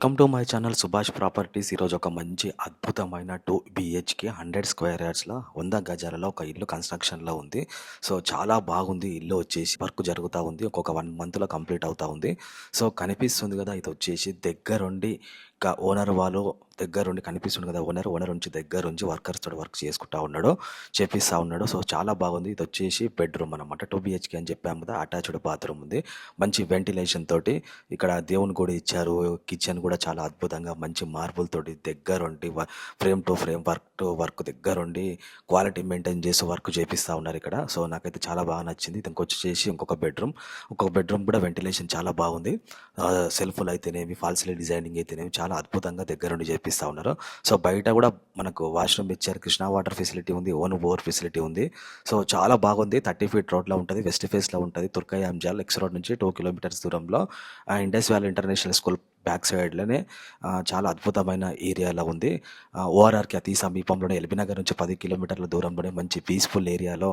Welcome to my channel Subhash properties ఈరోజు ఒక మంచి అద్భుతమైన టూ బిహెచ్కే హండ్రెడ్ స్క్వేర్ యార్డ్స్లో వంద గజాలలో ఒక ఇల్లు కన్స్ట్రక్షన్లో ఉంది. సో చాలా బాగుంది. ఇల్లు వచ్చేసి వర్క్ జరుగుతూ ఉంది. ఒక్కొక్క వన్ మంత్లో కంప్లీట్ అవుతూ ఉంది. సో కనిపిస్తుంది కదా ఇది వచ్చేసి దగ్గరుండి ఓనర్ వాళ్ళు దగ్గరుండి కనిపిస్తుంది కదా ఓనర్ ఓనర్ నుంచి దగ్గరుంచి వర్కర్స్ తోటి వర్క్ చేసుకుంటా ఉన్నాడు చేపిస్తూ ఉన్నాడు. సో చాలా బాగుంది. ఇది వచ్చేసి బెడ్రూమ్ అనమాట టూ బిహెచ్కే అని చెప్పాము కదా అటాచ్డ్ బాత్రూమ్ ఉంది. మంచి వెంటిలేషన్ తోటి ఇక్కడ దేవుని కూడా ఇచ్చారు. కిచెన్ కూడా చాలా అద్భుతంగా మంచి మార్బుల్ తోటి దగ్గరుండి frame to frame work to work దగ్గరుండి క్వాలిటీ మెయింటైన్ చేసి వర్క్ చేపిస్తూ ఉన్నారు ఇక్కడ. సో నాకైతే చాలా బాగా నచ్చింది. ఇది ఇంకొచ్చేసి ఇంకొక బెడ్రూమ్. ఇంకొక బెడ్రూమ్ కూడా వెంటిలేషన్ చాలా బాగుంది. సెల్ఫ్లు అయితేనేవి ఫాల్స్లీ డిజైనింగ్ అయితేనేవి చాలా చాలా అద్భుతంగా దగ్గరుండి చేపిస్తూ ఉన్నారు. సో బయట కూడా మనకు వాష్రూమ్ ఇచ్చారు. కృష్ణా వాటర్ ఫెసిలిటీ ఉంది ఓన్ బోర్ ఫెసిలిటీ ఉంది. సో చాలా బాగుంది. థర్టీ ఫీట్ రోడ్లో ఉంటుంది వెస్ట్ ఫేస్లో ఉంటుంది. తుర్కాయ అంజాల్ ఎక్స్ రోడ్ నుంచి టూ కిలోమీటర్స్ దూరంలో. Indus valley international school back సైడ్లోనే చాలా అద్భుతమైన ఏరియాలో ఉంది. ఓఆర్ఆర్కి అతి సమీపంలోనే ఎల్బీ నగర్ నుంచి పది కిలోమీటర్ల దూరంలోనే మంచి పీస్ఫుల్ ఏరియాలో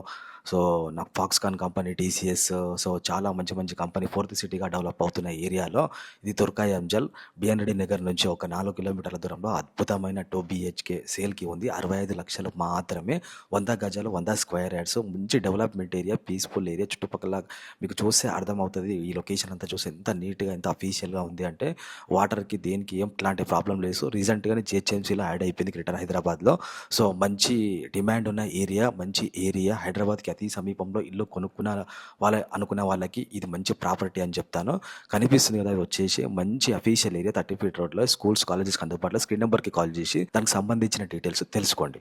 సో నాకు ఫాక్స్కాన్ కంపెనీ టీసీఎస్ సో చాలా మంచి మంచి కంపెనీ ఫోర్త్ సిటీగా డెవలప్ అవుతున్న ఏరియాలో ఇది తుర్కాయ్ అంజల్ బిఎన్రెడ్డి నగర్ నుంచి ఒక నాలుగు కిలోమీటర్ల దూరంలో అద్భుతమైన టూ బిహెచ్కే సేల్కి ఉంది. అరవై ఐదు లక్షలు మాత్రమే వంద గజాలు వంద స్క్వేర్ యార్డ్స్ మంచి డెవలప్మెంట్ ఏరియా పీస్ఫుల్ ఏరియా చుట్టుపక్కల మీకు చూస్తే అర్థమవుతుంది ఈ లొకేషన్ అంతా చూస్తే ఎంత నీట్గా ఎంత అఫీషియల్గా ఉంది అంటే వాటర్కి దేనికి ఏం ఇట్లాంటి ప్రాబ్లం లేదు. రీసెంట్గానే జిహెచ్ఎంసీలో యాడ్ అయిపోయింది గ్రేటర్ హైదరాబాద్లో సో మంచి డిమాండ్ ఉన్న ఏరియా మంచి ఏరియా హైదరాబాద్కి అతి సమీపంలో ఇల్లు కొనుక్కున్న వాళ్ళ అనుకున్న వాళ్ళకి ఇది మంచి ప్రాపర్టీ అని చెప్తాను. కనిపిస్తుంది కదా వచ్చేసి మంచి అఫీషియల్ ఏరియా థర్టీ ఫీట్ రోడ్లో స్కూల్స్ కాలేజెస్కి అందుబాటులో స్క్రీన్ నెంబర్కి కాల్ చేసి దానికి సంబంధించిన డీటెయిల్స్ తెలుసుకోండి.